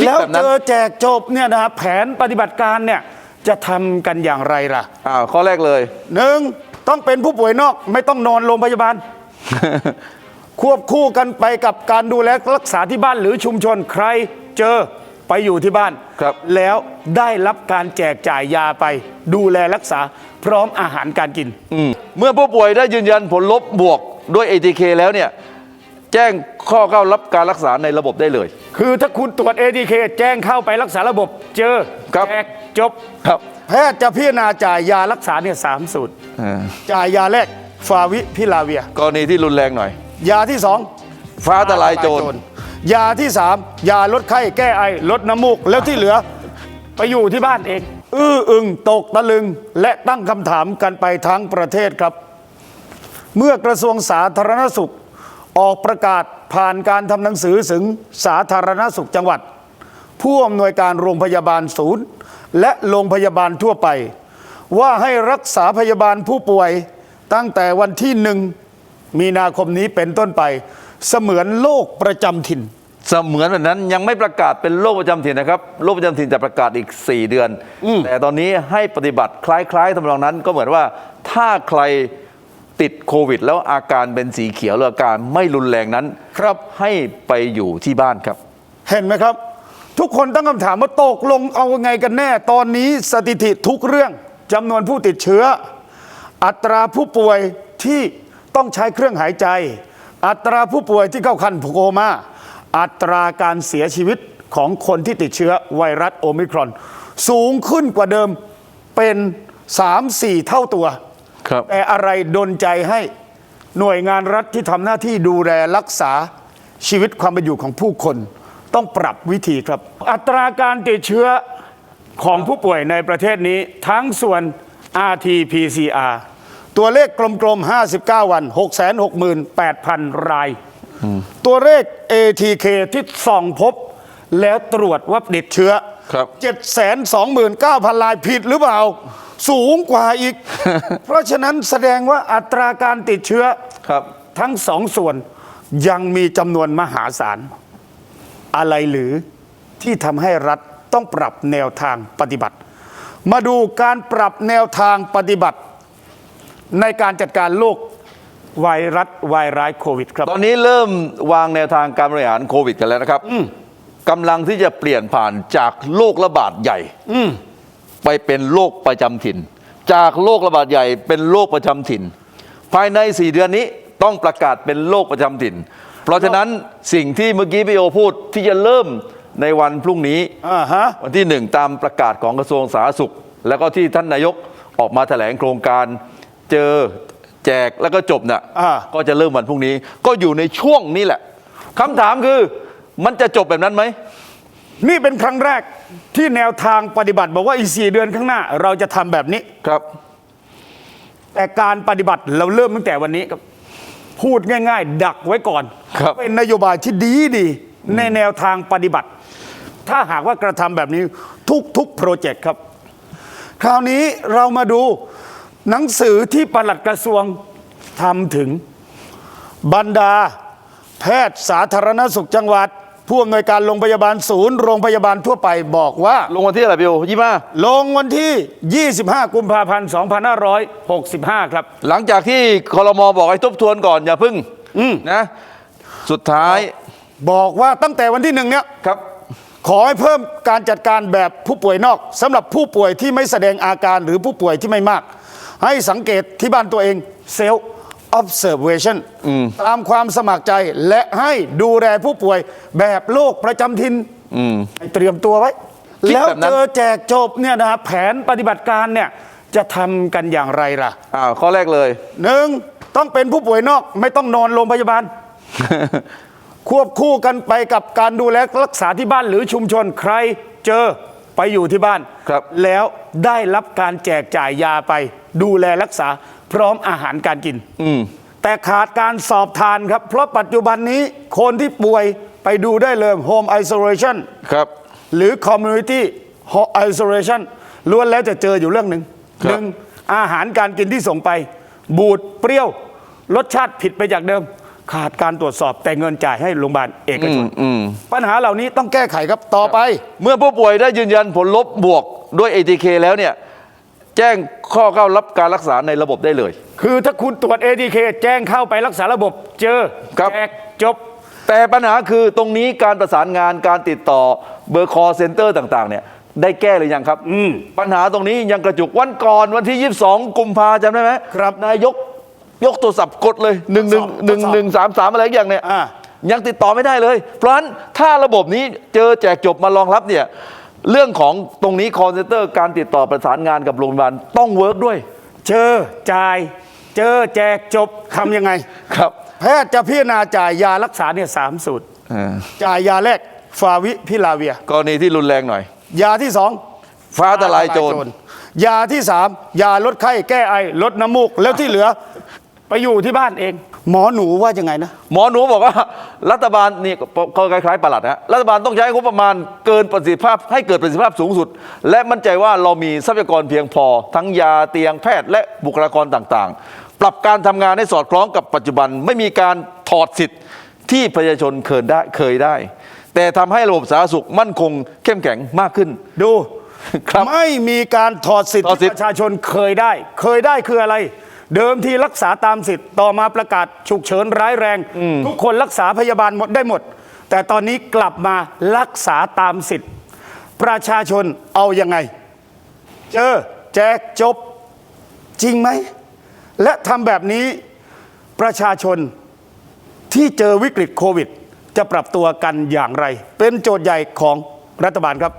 คิดแล้วแบบนั้เจนอแจกจบเนี่ยนะฮะแผนปฏิบัติการเนี่ยจะทำกันอย่างไรล่ะอ่าข้อแรกเลย หนึ่งต้องเป็นผู้ป่วยนอกไม่ต้องนอนโรงพยาบาล ควบคู่กันไปกับการดูแลรักษาที่บ้านหรือชุมชนใครเจอไปอยู่ที่บ้าน ครับ แล้วได้รับการแจกจ่ายยาไป ดูแลรักษาพร้อมอาหารการกินอืมเมื่อผู้ป่วยได้ยืนยันผลลบบวกด้วย ATK แล้วเนี่ย แจ้งข้อเข้ารับการรักษาในระบบได้เลย คือถ้าคุณตรวจ ATK แจ้งเข้าไปรักษาระบบ เจอครับ แจกจบ ครับ แพทย์จะพิจารณาจ่ายยารักษาเนี่ยสามสูตรอ่าจ่ายยาแรกฟาวิพิลาเวีย กรณีที่รุนแรงหน่อย ยาที่สองฟ้าทลายโจร ยาที่สามยาลดไข้แก้ไอลดน้ำมูก แล้วที่เหลือ ไปอยู่ที่บ้านเอง อื้ออึงตกตะลึง และตั้งคำถามกันไปทั้งประเทศครับ เมื่อกระทรวงสาธารณสุข ออกประกาศผ่านการทำหนังสือถึงสาธารณสุขจังหวัด ผู้อำนวยการโรงพยาบาลศูนย์ และโรงพยาบาลทั่วไป ว่าให้รักษาพยาบาลผู้ป่วยตั้งแต่วันที่หนึ่งมีนาคมนี้เป็นต้นไป เสมือนโรคประจำถิ่น เสมือนแบบนั้นยังไม่ประกาศเป็นโรคประจำถิ่นนะครับโรคประจำถิ่นจะประกาศอีก 4 เดือน แต่ตอนนี้ให้ปฏิบัติคล้ายๆทำนองนั้นก็เหมือนว่าถ้าใคร ติดโควิด แล้วอาการเป็นสีเขียวหรืออาการไม่รุนแรงนั้น ครับให้ไปอยู่ที่บ้านครับ เห็นไหมครับ ทุกคนตั้งคำถามว่าตกลงเอาไงกันแน่ ตอนนี้สถิติทุกเรื่องจำนวนผู้ติดเชื้อ อัตราผู้ป่วยที่ต้องใช้เครื่องหายใจ อัตราผู้ป่วยที่เข้าขั้นโคม่าอัตราการเสียชีวิตของคนที่ติดเชื้อไวรัสโอมิครอน สูงขึ้นกว่าเดิมเป็น 3-4 เท่าตัว ครับแต่อะไรดนใจให้หน่วยงานรัฐที่ทำหน้าที่ดูแลรักษาชีวิตความเป็นอยู่ของผู้คน ต้องปรับวิธีครับ อัตราการติดเชื้อของผู้ป่วยในประเทศนี้ทั้งส่วน RT-PCR ตัวเลขกลมๆ 59 วัน 668,000 ราย ตัวเลข ATK ที่ส่องพบ แล้วตรวจว่าติดเชื้อ ครับ 729,000รายผิดหรือเปล่า สูงกว่าอีก เพราะฉะนั้นแสดงว่าอัตราการติดเชื้อครับ ทั้งสองส่วนยังมีจำนวนมหาศาล อะไรหรือที่ทำให้รัฐต้องปรับแนวทางปฏิบัติ มาดูการปรับแนวทางปฏิบัติ ในการจัดการโรคไวรัสไวรัสโควิด ครับ ตอนนี้เริ่มวางแนวทางการบริหารโควิด กันแล้วนะครับ กำลังที่จะเปลี่ยนผ่านจากโรคระบาดใหญ่ไปเป็นโรคประจำถิ่น จากโรคระบาดใหญ่เป็นโรคประจำถิ่น ภายใน4เดือนนี้ต้องประกาศเป็นโรคประจำถิ่น เพราะฉะนั้นสิ่งที่เมื่อกี้พี่โอพูดที่จะเริ่มในวันพรุ่งนี้อ่าฮะวันที่หนึ่งตามประกาศของกระทรวงสาธารณสุข แล้วก็ที่ท่านนายกออกมาแถลงโครงการเจอแจกแล้วก็จบน่ะอ่าก็จะเริ่มวันพรุ่งนี้ ก็อยู่ในช่วงนี้แหละคำถามคือ มันจะจบแบบนั้นไหม นี่เป็นครั้งแรกที่แนวทางปฏิบัติบอกว่าอีกสี่เดือนข้างหน้า เราจะทำแบบนี้ ครับ แต่การปฏิบัติเราเริ่มตั้งแต่วันนี้ครับ พูดง่าย ๆ ดักไว้ก่อน ครับ เป็นนโยบายที่ดีดีๆในแนวทางปฏิบัติ ถ้าหากว่ากระทำแบบนี้ทุกๆโปรเจกต์ครับ คราวนี้เรามาดูหนังสือที่ปลัดกระทรวงทำถึง บรรดา แพทย์สาธารณสุขจังหวัด ผู้อำนวยการโรงพยาบาลศูนย์ โรงพยาบาลทั่วไปบอกว่า ลงวันที่อะไรพี่โอยี่ห้าลงวันที่ 25 กุมภาพันธ์ 2565 ครับ หลังจากที่คอรมอบอกให้ทบทวนก่อนอย่าพึ่งนะ สุดท้าย บอกว่าตั้งแต่วันที่หนึ่งเนี้ยครับ ขอให้เพิ่มการจัดการแบบผู้ป่วยนอกสำหรับผู้ป่วยที่ไม่แสดงอาการหรือผู้ป่วยที่ไม่มาก ให้สังเกตที่บ้านตัวเองเซล observation ตามความสมัครใจและให้ดูแลผู้ป่วยแบบโรคประจำถิ่นให้เตรียมตัวไว้ คิดแล้วแบบนั้น เจอแจกจบเนี่ยนะฮะแผนปฏิบัติการเนี่ยจะทำกันอย่างไรล่ะอ่าข้อแรกเลย หนึ่งต้องเป็นผู้ป่วยนอกไม่ต้องนอนโรงพยาบาล ควบคู่กันไปกับการดูแลรักษาที่บ้านหรือชุมชนใครเจอไปอยู่ที่บ้านครับ แล้วได้รับการแจกจ่ายยาไปดูแลรักษา พร้อมอาหารการกิน แต่ขาดการสอบทานครับ เพราะปัจจุบันนี้คนที่ป่วยไปดูได้เลย Home Isolation ครับ หรือ Community Isolation ล้วนแล้วจะเจออยู่เรื่องหนึ่งครับหนึ่งอาหารการกินที่ส่งไป บูดเปรี้ยว รสชาติผิดไปจากเดิม ขาดการตรวจสอบแต่เงินจ่ายให้โรงพยาบาลเอกชนอืมปัญหาเหล่านี้ต้องแก้ไขครับต่อไป เมื่อผู้ป่วยได้ยืนยันผลลบบวกด้วย ATK แล้วเนี่ย แจ้งข้อเข้ารับการรักษาในระบบได้เลย คือถ้าคุณตรวจ ATK แจ้งเข้าไปรักษาระบบเจอครับ แจกจบ แต่ปัญหาคือตรงนี้การประสานงานการติดต่อเบอร์คอเซ็นเตอร์ต่างๆเนี่ยได้แก้หรือยังครับอืมปัญหาตรงนี้ยังกระจุกวันก่อนวันที่ 22 กุมภาจำได้ไหมครับนายกยกโทรศัพท์กดเลย 1 1 1 1 3 3 อะไรอย่างเนี่ยอ่า ยังติดต่อไม่ได้เลย เพราะฉะนั้นถ้าระบบนี้เจอแจกจบมารองรับเนี่ย เรื่องของตรงนี้คอเซ็นเตอร์การติดต่อประสานงานกับโรงพยาบาลต้องเวิร์กด้วย เจอจ่าย เจอแจกจบทำยังไง ครับแพทย์จะพิจารณาจ่ายยารักษาเนี่ยสามสูตรจ่ายยาแรกฟาวิพิลาเวีย กรณีที่รุนแรงหน่อย ยาที่สองฟ้าทลายโจร ยาที่สามยาลดไข้แก้ไอลดน้ำมูกแล้วที่เหลือ ไปอยู่ที่บ้านเอง หมอหนูว่ายังไงนะ หมอหนูบอกว่า รัฐบาลนี่ก็คล้ายๆประหลัดฮะรัฐบาลต้องใช้งบประมาณเกินประสิทธิภาพให้เกิดประสิทธิภาพสูงสุด และมั่นใจว่าเรามีทรัพยากรเพียงพอ ทั้งยาเตียงแพทย์และบุคลากรต่างๆ ปรับการทำงานให้สอดคล้องกับปัจจุบันไม่มีการถอดสิทธิ์ที่ประชาชนเคยได้เคยได้ แต่ทำให้ระบบสาธารณสุขมั่นคงเข้มแข็งมากขึ้น ดูครับไม่มีการถอดสิทธิ์ถอดสิที่ทธิ์ประชาชนเคยได้ เคยได้คืออะไร เดิมทีรักษาตามสิทธิ์ต่อมาประกาศฉุกเฉินร้ายแรง ทุกคนรักษาพยาบาลหมดได้หมด แต่ตอนนี้กลับมารักษาตามสิทธิ์ ประชาชนเอายังไง เจอแจกจบจริงไหม และทำแบบนี้ประชาชนที่เจอวิกฤตโควิด จะปรับตัวกันอย่างไร เป็นโจทย์ใหญ่ของรัฐบาลครับ